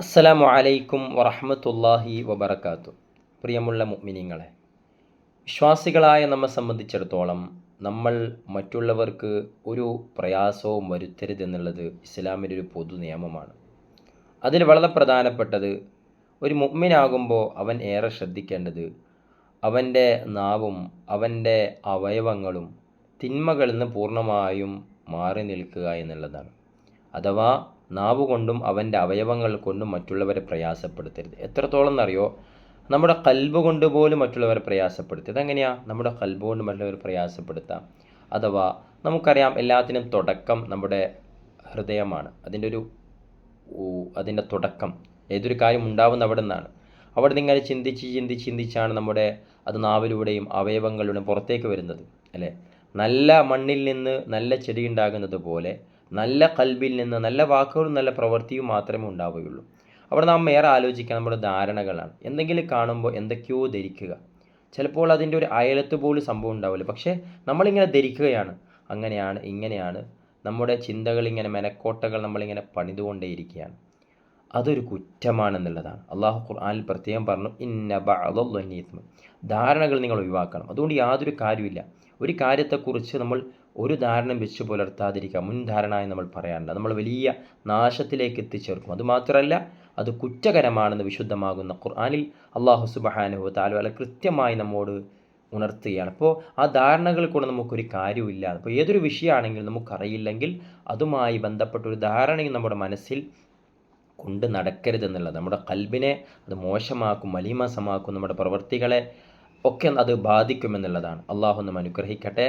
അസ്സലാമു അലൈക്കും വറഹമത്തല്ലാഹി വബർക്കാത്തു പ്രിയമുള്ള മുഅ്മിനീങ്ങളെ വിശ്വാസികളായ നമ്മെ സംബന്ധിച്ചിടത്തോളം നമ്മൾ മറ്റുള്ളവർക്ക് ഒരു പ്രയാസവും വരുത്തരുതെന്നുള്ളത് ഇസ്ലാമിന്റെ ഒരു പൊതു നിയമമാണ്. അതിൽ വളരെ പ്രധാനപ്പെട്ടത് ഒരു മുഅ്മിനാകുമ്പോൾ അവൻ ഏറെ ശ്രദ്ധിക്കേണ്ടത് അവന്റെ നാവും അവന്റെ അവയവങ്ങളും തിന്മകളിൽ നിന്ന് പൂർണമായും മാറി നിൽക്കുക എന്നുള്ളതാണ്. അഥവാ നാവ് കൊണ്ടും അവന്റെ അവയവങ്ങൾ കൊണ്ടും മറ്റുള്ളവരെ പ്രയാസപ്പെടുത്തരുത്. എത്രത്തോളം എന്നറിയോ? നമ്മുടെ കൽബ് കൊണ്ട് പോലും മറ്റുള്ളവരെ പ്രയാസപ്പെടുത്തി അതെങ്ങനെയാണ് നമ്മുടെ കൽബ് കൊണ്ട് മറ്റുള്ളവരെ പ്രയാസപ്പെടുത്താം. അഥവാ നമുക്കറിയാം എല്ലാത്തിനും തുടക്കം നമ്മുടെ ഹൃദയമാണ്. അതിന്റെ ഒരു അതിന്റെ തുടക്കം. ഏതൊരു കാര്യം ഉണ്ടാവുന്ന അവിടെ നിന്നാണ്. അവിടെ ഇങ്ങനെ ചിന്തിച്ച് ചിന്തിച്ച് ചിന്തിച്ചാണ് നമ്മുടെ അത് നാവിലൂടെയും അവയവങ്ങളിലൂടെയും പുറത്തേക്ക് വരുന്നത്. അല്ലേ? നല്ല മണ്ണിൽ നിന്ന് നല്ല ചെടി ഉണ്ടാകുന്നത് പോലെ നല്ല കൽബിൽ നിന്ന് നല്ല വാക്കുകളും നല്ല പ്രവൃത്തിയും മാത്രമേ ഉണ്ടാവുകയുള്ളൂ. അവിടെ നാം ഏറെ ആലോചിക്കുക നമ്മുടെ ധാരണകളാണ്. എന്തെങ്കിലും കാണുമ്പോൾ എന്തൊക്കെയോ ധരിക്കുക. ചിലപ്പോൾ അതിന്റെ ഒരു അയലത്ത് പോലും സംഭവം ഉണ്ടാവില്ല. പക്ഷേ നമ്മളിങ്ങനെ ധരിക്കുകയാണ്. അങ്ങനെയാണ് ഇങ്ങനെയാണ്. നമ്മുടെ ചിന്തകൾ ഇങ്ങനെ മെനക്കോട്ടകൾ നമ്മളിങ്ങനെ പണിതുകൊണ്ടേയിരിക്കുകയാണ്. അതൊരു കുറ്റമാണെന്നുള്ളതാണ്. അള്ളാഹു ഖുർആാനിൽ പ്രത്യേകം പറഞ്ഞു ഇന്ന ബഅലൊന്നീത്മ ധാരണകൾ നിങ്ങൾ ഒഴിവാക്കണം. അതുകൊണ്ട് യാതൊരു കാര്യമില്ല ഒരു കാര്യത്തെക്കുറിച്ച് നമ്മൾ ഒരു ധാരണ വെച്ച് പുലർത്താതിരിക്കുക. എന്ന് നമ്മൾ പറയാറില്ല. നമ്മൾ വലിയ നാശത്തിലേക്ക് എത്തിച്ചേർക്കും. അതുമാത്രമല്ല അത് കുറ്റകരമാണെന്ന് വിശുദ്ധമാകുന്ന ഖുർആാനിൽ അള്ളാഹു സുബഹാനുഹു താലുവല കൃത്യമായി നമ്മോട് ഉണർത്തുകയാണ്. അപ്പോൾ ആ ധാരണകൾ കൊണ്ട് നമുക്കൊരു കാര്യമില്ല അപ്പോൾ ഏതൊരു വിഷയമാണെങ്കിലും നമുക്കറിയില്ലെങ്കിൽ അതുമായി ബന്ധപ്പെട്ട ഒരു ധാരണയും നമ്മുടെ മനസ്സിൽ കൊണ്ട് നടക്കരുതെന്നുള്ളത് നമ്മുടെ കൽബിനെ അത് മോശമാക്കും മലീമസമാക്കും നമ്മുടെ പ്രവർത്തികളെ ഒക്കെ അത് ബാധിക്കുമെന്നുള്ളതാണ് അള്ളാഹു നമ്മെ അനുഗ്രഹിക്കട്ടെ.